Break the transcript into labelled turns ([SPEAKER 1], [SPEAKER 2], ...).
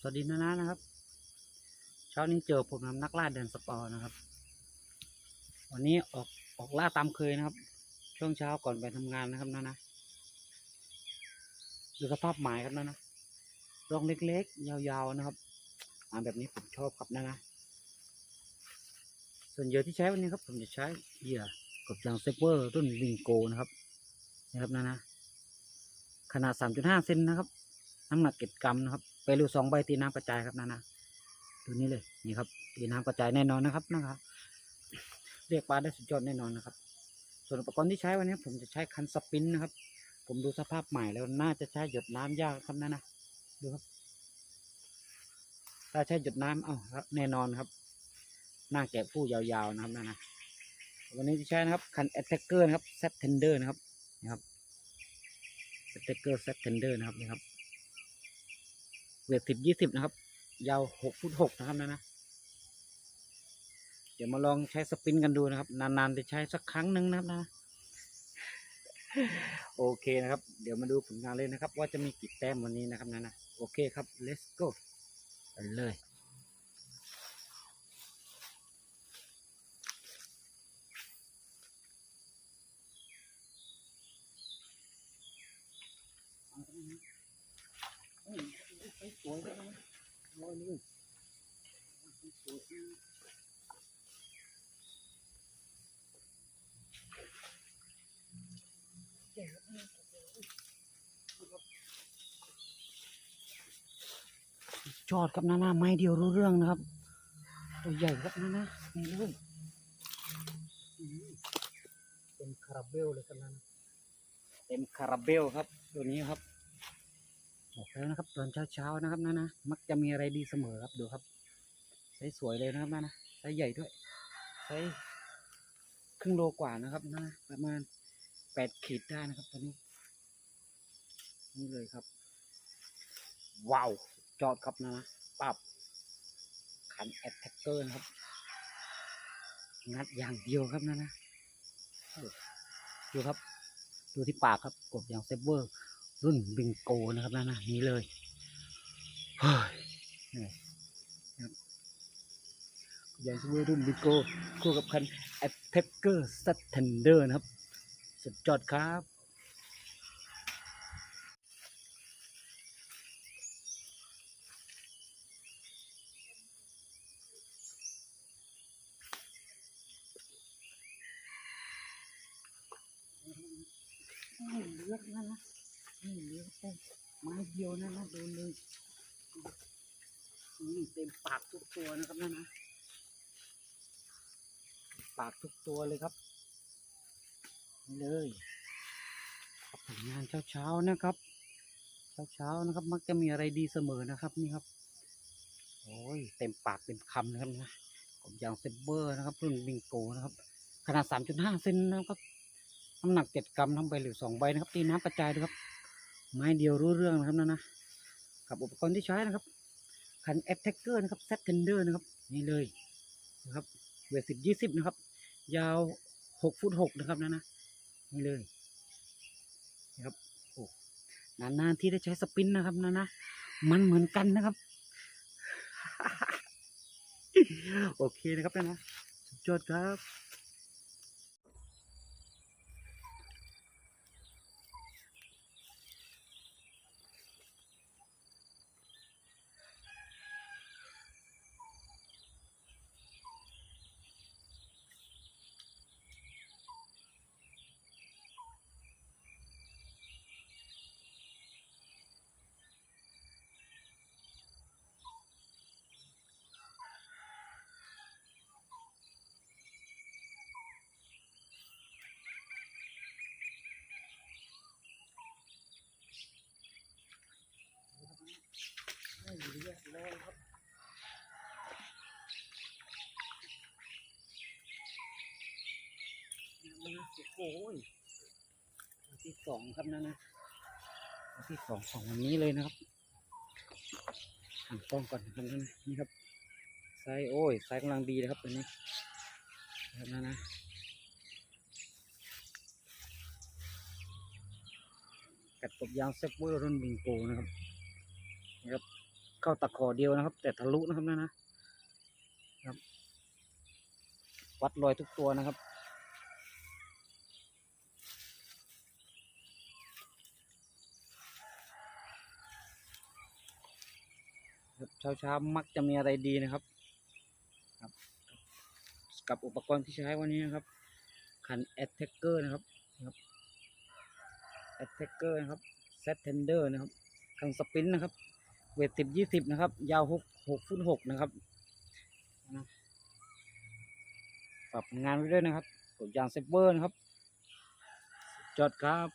[SPEAKER 1] สวัสดีนะนะนะครับ เช้านี้เจอผมนักล่าเดินสปอร์นะครับ วันนี้ออกออกล่าตามเคยนะครับ ช่วงเช้าก่อนไปทำงานนะครับนะนะดูสภาพหมายครับนะนะร่องเล็กๆ ยาวๆนะครับอ่าแบบนี้ผมชอบครับนะนะส่วนเหยื่อที่ใช้วันนี้ครับ ผมจะใช้เหยื่อกบยางเซเวอร์รุ่นวิงโกนะครับนะครับนะนะขนาด 3.5 เซนนะครับ น้ำหนักเก็ดกรัมนะครับ ไปรูสองใบตีน้ำกระจายครับนะนะดูนี่เลยนี่ครับตีน้ำกระจายแน่นอนนะครับนะครับเรียกปลาได้สุดยอดแน่นอนนะครับ ส่วนอุปกรณ์ที่ใช้วันนี้ผมจะใช้คันสปินนะครับ ผมดูสภาพใหม่แล้วน่าจะใช้หยดน้ำยากครับนะนะดูครับ ถ้าใช้หยดน้ำเอ้าครับแน่นอนครับหน้าแกะผู้ยาวๆนะครับนะนะวันนี้จะใช้นะครับคันแอตแทกเกอร์นะครับเซตเทนเดอร์นะครับนะครับแอตแทกเกอร์เซตเทนเดอร์นะครับนี่ครับ เวทสิบยี่สิบนะครับ ยาวหกฟุตหกนะครับนะนะเดี๋ยวมาลองใช้สปินกันดูนะครับ นานๆจะใช้สักครั้งหนึ่งนะครับนะ โอเคนะครับ เดี๋ยวมาดูผลงานเลยนะครับ ว่าจะมีกี่แต้มวันนี้นะครับนะนะโอเคครับ let's go ไปเลย สวยจังเลย ลอยเลยสวยจังจอดกับนานาไม้เดียวรู้เรื่องนะครับ ตัวใหญ่ครับนานานี่เลยอืมเต็มคาราเบลเลยครับนานาเต็มคาราเบลครับ ตัวนี้ครับ บอกแล้วนะครับ ตอนเช้าๆนะครับนะนะมักจะมีอะไรดีเสมอครับดูครับไซส์สวยเลยนะครับนะนะไซส์ใหญ่ด้วยไซส์ครึ่งโลกว่านะครับนะประมาณแปดขีดได้นะครับตอนนี้ นี่เลยครับ ว้าวจอดครับนะนะปับขันแอตแทกเกอร์นะครับ งัดอย่างเดียวครับนะนะดูครับ ดูที่ปากครับกบอย่างเซเวอร์ รุ่นบิงโกนะครับนะนะนี้เลยเฮ้ยนี่นะครับอย่างเช่นรุ่นบิงโกคู่กับคัน a t t a c k e r s t e n d e r นะครับ สุดยอดครับไม่เลือกนะนะ นี่เลี้ยงเต้นไม้ เดียวนะนะโดนเลยนี่เต็มปากทุกตัวนะครับนั่นนะ ปากทุกตัวเลยครับนี่เลยผลงานเช้าๆนะครับ เช้าๆนะครับ มักจะมีอะไรดีเสมอนะครับ นี่ครับ โอ้ยเต็มปากเต็มคำนะครับนะผมยางเซเบอร์นะครับรุ่นบิงโกนะครับ ขนาด 3.5 เซนนะครับน้ำหนักเจ็ดกรัมทำใบหรือสองใบนะครับ ตีน้ำกระจายด้วยครับ ไม้เดียวรู้เรื่องนะครับนะนะกับอุปกรณ์ที่ใช้นะครับคันแอตแท็กเกอร์นะครับเซตเทนเดอร์นะครับ นี่เลยนะครับเวทสิบยี่สิบนะครับ ยาวหกฟุตหกนะครับนะนะนี่เลยนะครับโอ้นานๆที่ได้ใช้สปินนะครับนะนะมันเหมือนกันนะครับ โอเคนะครับนะนะสุดยอดครับ รียบร้อยครับนโอ้ยที่สองครับนะนะที่สองของวันนี้เลยนะครับหันกล้องก่อนครับนะนะนี่ครับไซโอ้ยไซกำลังดีเลยครับตัวนี้นะครับนะนะกัดกบยาวเซฟเวอร์รุ่นบิงโกนะครับนะครับ เข้าตะขอเดียวนะครับ แต่ทะลุนะครับนะนะครับ วัดรอยทุกตัวนะครับเช้าเช้าๆมักจะมีอะไรดีนะครับครับ กับอุปกรณ์ที่ใช้วันนี้นะครับคัน a t t a c k e r นะครับนะครับ a t t a c k e r นะครับ set tender นะครับคันสปินนะครับ เวทสิบยี่สิบนะครับ ยาวหกหกฟุตหกนะครับนะฝากผลงานไว้ด้วยนะครับกดยางเซฟเวอร์นะครับ จอดครับ